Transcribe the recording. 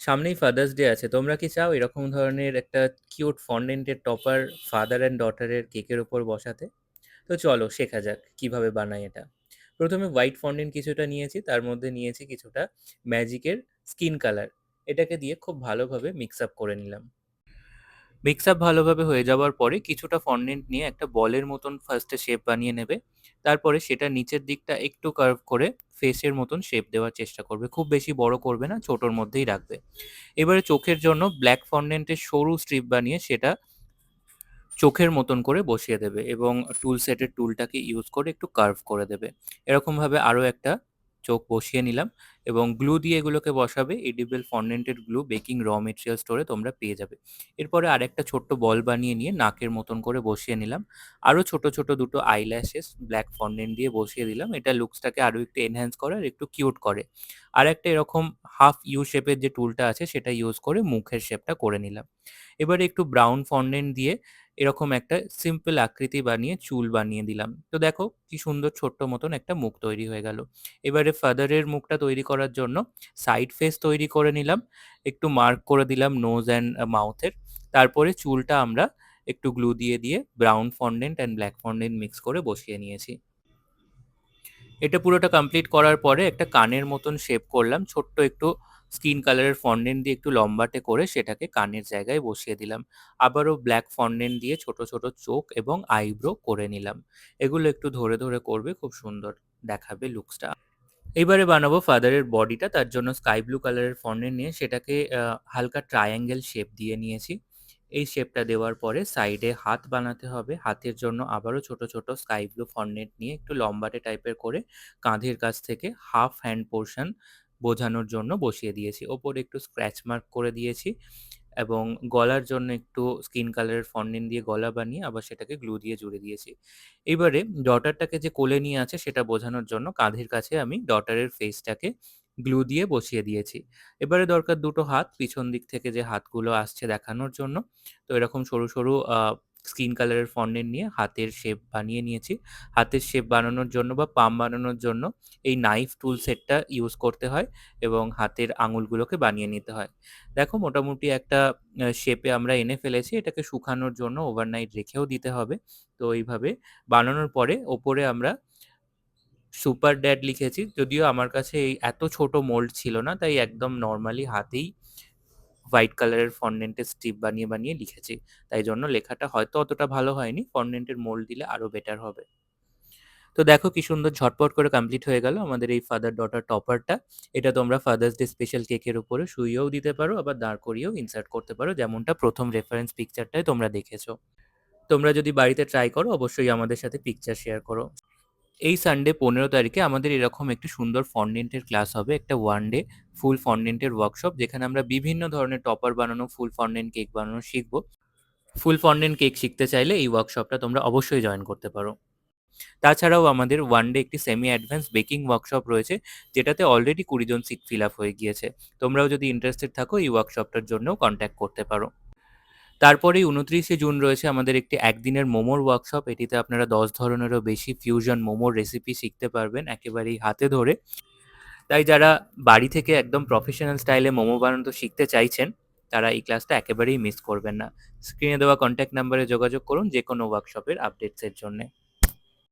সামনেই father's day আছে। তোমরা কি চাও এরকম ধরনের একটা কিউট ফন্ডেন্টের টপার ফাদার অ্যান্ড ডটারের কেকের ওপর বসাতে? তো চলো শেখা যাক কীভাবে বানাই এটা। প্রথমে হোয়াইট ফন্ডেন্ট কিছুটা নিয়েছি, তার মধ্যে নিয়েছি কিছুটা ম্যাজিকের স্কিন কালার। এটাকে দিয়ে খুব ভালোভাবে মিক্স আপ করে নিলাম। মিক্স আপ ভালোভাবে হয়ে যাওয়ার পরে কিছুটা ফন্ডেন্ট নিয়ে একটা বলের মতন ফার্স্টে শেপ বানিয়ে নেবে। তারপরে সেটা নিচের দিকটা একটু কার্ভ করে ফেসের মতন শেপ দেওয়ার চেষ্টা করবে। খুব বেশি বড় করবে না, ছোটোর মধ্যেই রাখবে। এবারে চোখের জন্য ব্ল্যাক ফন্ডেন্টের সরু স্ট্রিপ বানিয়ে সেটা চোখের মতন করে বসিয়ে দেবে এবং টুল সেটের টুলটাকে ইউজ করে একটু কার্ভ করে দেবে। এরকমভাবে আরও একটা চোখ বসিয়ে নিলাম এবং গ্লু দিয়ে এগুলোকে বসাবে। এডিবেল ফন্ডেন্টের গ্লু বেকিং র মেটেরিয়াল স্টোরে তোমরা পেয়ে যাবে। এরপরে আরেকটা ছোট্ট বল বানিয়ে নিয়ে নাকের মতন করে বসিয়ে নিলাম। আরও ছোট, ছোট দুটো আইল্যাশেস ব্ল্যাক ফন্ডেন্ট দিয়ে বসিয়ে দিলাম। এটা লুকসটাকে আরও একটু এনহ্যান্স করে আর একটু কিউট করে। আরেকটা এরকম হাফ ইউ শেপের যে টুলটা আছে সেটা ইউজ করে মুখের শেপটা করে নিলাম। এবারে একটু ব্রাউন ফন্ডেন্ট দিয়ে এরকম একটা সিম্পল আকৃতি বানিয়ে চুল বানিয়ে দিলাম। তো দেখো কি সুন্দর ছোট্ট মতন একটা মুখ তৈরি হয়ে গেল। এবারে ফাদারের মুখটা তৈরি করার জন্য সাইড ফেস তৈরি করে নিলাম। একটু মার্ক করে দিলাম নোজ অ্যান্ড মাউথের। তারপরে চুলটা আমরা একটু গ্লু দিয়ে, দিয়ে brown fondant and black fondant mix করে বসিয়ে নিয়েছি। এটা পুরোটা কমপ্লিট করার পরে একটা কানের মতন শেপ করলাম। ছোট্ট একটু স্কিন কালারের ফন্ডেন্ট দিয়ে একটু লম্বাটে করে সেটাকে কানের জায়গায় বসিয়ে দিলাম। আবারও ব্ল্যাক ফন্ডেন্ট দিয়ে ছোট, ছোট চোখ এবং আইব্রো করে নিলাম। এগুলো একটু ধরে, ধরে করবে খুব সুন্দর দেখাবে লুকসটা। এইবারে বানাবো ফাদারের বডিটা। তার জন্য স্কাই ব্লু কালারের ফন্ডেন্ট নিয়ে সেটাকে হালকা ট্রায়াঙ্গেল শেপ দিয়ে নিয়েছি। এই শেপটা দেওয়ার পরে সাইডে হাত বানাতে হবে। হাতের জন্য আবারও ছোট, ছোট স্কাই ব্লু ফন্ডেন্ট নিয়ে একটু লম্বাটে টাইপের করে কাঁধের কাছ থেকে হাফ হ্যান্ড পোরশন বোঝানোর জন্য বসিয়ে দিয়েছি। ওপরে একটু স্ক্র্যাচ মার্ক করে দিয়েছি এবং গলার জন্য একটু স্কিন কালারের ফন্ডেন্ট দিয়ে গলা বানিয়ে আবার সেটাকে গ্লু দিয়ে জুড়ে দিয়েছি। এবারে ডটারটাকে যে কোলে নিয়ে আছে সেটা বোঝানোর জন্য কাঁধের কাছে আমি ডটারের ফেসটাকে গ্লু দিয়ে বসিয়ে দিয়েছি। এবারে দরকার দুটো হাত পিছন দিক থেকে যে হাতগুলো আসছে দেখানোর জন্য। তো এরকম সরু, সরু স্কিন কালারের ফন্ডেন্ট নিয়ে হাতের শেপ বানিয়ে নিয়েছি। হাতের শেপ বানানোর জন্য বা পাম বানানোর জন্য এই নাইফ টুল সেটটা ইউজ করতে হয় এবং হাতের আঙুলগুলোকে বানিয়ে নিতে হয়। দেখো, মোটামুটি একটা শেপে আমরা এনে ফেলেছি। এটাকে শুকানোর জন্য ওভারনাইট রেখেও দিতে হবে। তো এইভাবে বানানোর পরে ওপরে আমরা সুপার ড্যাড লিখেছি। যদিও আমার কাছে এই এত ছোট মোল্ড ছিল না। তাই একদম নর্মালি হাতেই হোয়াইট কালারের ফন্ডেন্টের স্ট্রিপ বানিয়ে, বানিয়ে লিখেছি। তাই জন্য লেখাটা হয়তো অতটা ভালো হয়নি। ফন্ডেন্টের মোল্ড দিলে আরও বেটার হবে। তো দেখো কি সুন্দর ঝটপট করে কমপ্লিট হয়ে গেল আমাদের এই ফাদার ডটার টপারটা। এটা তোমরা ফাদার্স ডে স্পেশাল কেকের উপরে শুইয়েও দিতে পারো আবার দাঁড় করিয়েও ইনসার্ট করতে পারো যেমনটা প্রথম রেফারেন্স পিকচারটায় তোমরা দেখেছ। তোমরা যদি বাড়িতে ট্রাই করো অবশ্যই আমাদের সাথে পিকচার শেয়ার করো। এই সানডে ১৫ তারিখে আমাদের এরকম একটি সুন্দর ফন্ডেন্টের ক্লাস হবে। একটা ওয়ান ডে ফুল ফন্ডেন্টের ওয়ার্কশপ যেখানে আমরা বিভিন্ন ধরনের টপার বানানো, ফুল ফন্ডেন্ট কেক বানানো শিখব। ফুল ফন্ডেন্ট কেক শিখতে চাইলে এই ওয়ার্কশপটা তোমরা অবশ্যই জয়েন করতে পারো। তাছাড়াও আমাদের ওয়ান ডে একটি সেমি অ্যাডভান্স বেকিং ওয়ার্কশপ রয়েছে যেটাতে অলরেডি ২০ জন সিট ফিল আপ হয়ে গিয়েছে। তোমরাও যদি ইন্টারেস্টেড থাকো এই ওয়ার্কশপটার জন্যও কন্ট্যাক্ট করতে পারো। তারপরেই ২৯শে জুন রয়েছে আমাদের একটি একদিনের মোমোর ওয়ার্কশপ। এটিতে আপনারা ১০ ধরনেরও বেশি ফিউশন মোমোর রেসিপি শিখতে পারবেন একেবারেই হাতে ধরে। তাই যারা বাড়ি থেকে একদম প্রফেশনাল স্টাইলে মোমো বানানো শিখতে চাইছেন, তারা এই ক্লাসটা একেবারেই মিস করবেন না। স্ক্রিনে দেওয়া কন্ট্যাক্ট নাম্বারে যোগাযোগ করুন যে কোনো ওয়ার্কশপের আপডেটসের জন্যে।